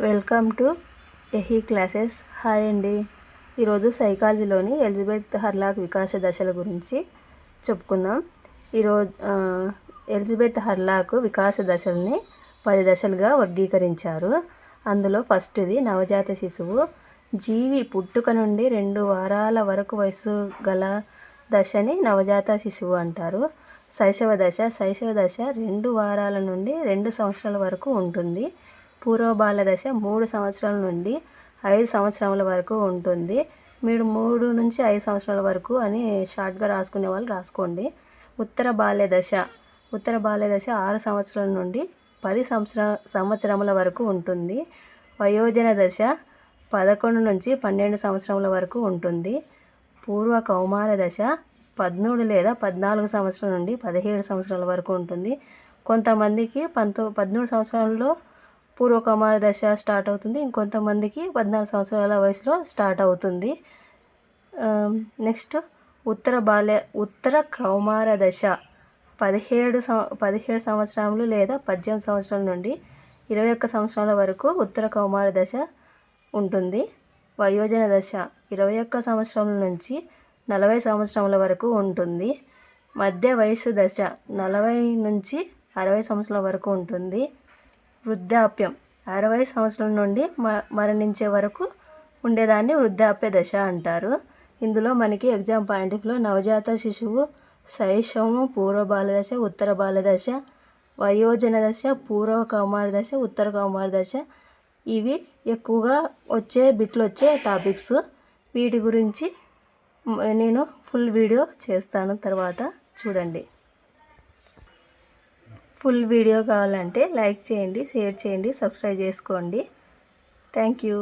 Welcome to ఎహీ classes. Hi అండి. ఈరోజు సైకాలజీలోని ఎలిజబెత్ హర్లాక్ వికాస దశల గురించి చెప్పుకుందాం. ఈరోజు ఎలిజబెత్ హర్లాక్ వికాస దశల్ని పది దశలుగా వర్గీకరించారు. అందులో ఫస్ట్ది నవజాత శిశువు. జీవి పుట్టుక నుండి రెండు వారాల వరకు వయసు గల దశని నవజాత శిశువు అంటారు. శైశవ దశ శైశవ దశ రెండు వారాల నుండి రెండు సంవత్సరాల వరకు ఉంటుంది. పూర్వ బాల దశ మూడు సంవత్సరాల నుండి ఐదు సంవత్సరాల వరకు ఉంటుంది. మీరు మూడు నుంచి ఐదు సంవత్సరాల వరకు అని షార్ట్గా రాసుకునే వాళ్ళు రాసుకోండి. ఉత్తర బాల్య దశ. ఉత్తర బాల్య దశ ఆరు సంవత్సరాల నుండి పది సంవత్సర సంవత్సరముల వరకు ఉంటుంది. వయోజన దశ పదకొండు నుంచి పన్నెండు సంవత్సరముల వరకు ఉంటుంది. పూర్వ కౌమార దశ పదమూడు లేదా పద్నాలుగు సంవత్సరాల నుండి పదిహేడు సంవత్సరాల వరకు ఉంటుంది. కొంతమందికి పంతో పదమూడు సంవత్సరాల్లో పూర్వ కౌమార దశ స్టార్ట్ అవుతుంది. ఇంకొంతమందికి పద్నాలుగు సంవత్సరాల వయసులో స్టార్ట్ అవుతుంది. నెక్స్ట్ ఉత్తర బాల్య ఉత్తర కౌమార దశ. పదిహేడు సం పదిహేడు సంవత్సరాలు లేదా పద్దెనిమిది సంవత్సరాల నుండి ఇరవై ఒక్క సంవత్సరాల వరకు ఉత్తర కౌమార దశ ఉంటుంది. వయోజన దశ ఇరవై ఒక్క సంవత్సరం నుంచి నలభై సంవత్సరముల వరకు ఉంటుంది. మధ్య వయసు దశ నలభై నుంచి అరవై సంవత్సరాల వరకు ఉంటుంది. వృద్ధాప్యం. అరవై సంవత్సరం నుండి మ మరణించే వరకు ఉండేదాన్ని వృద్ధాప్య దశ అంటారు. ఇందులో మనకి ఎగ్జామ్ పాయింట్ ఆఫ్లో నవజాత శిశువు శైశవము పూర్వ బాలదశ ఉత్తర బాలదశ వయోజన దశ పూర్వ కౌమార దశ ఉత్తర కౌమార దశ. ఇవి ఎక్కువగా వచ్చే బిట్లు వచ్చే టాపిక్స్. వీటి గురించి నేను ఫుల్ వీడియో చేస్తాను. తర్వాత చూడండి. ఫుల్ వీడియో కావాలంటే లైక్ చేయండి షేర్ చేయండి సబ్స్క్రైబ్ చేసుకోండి. Thank you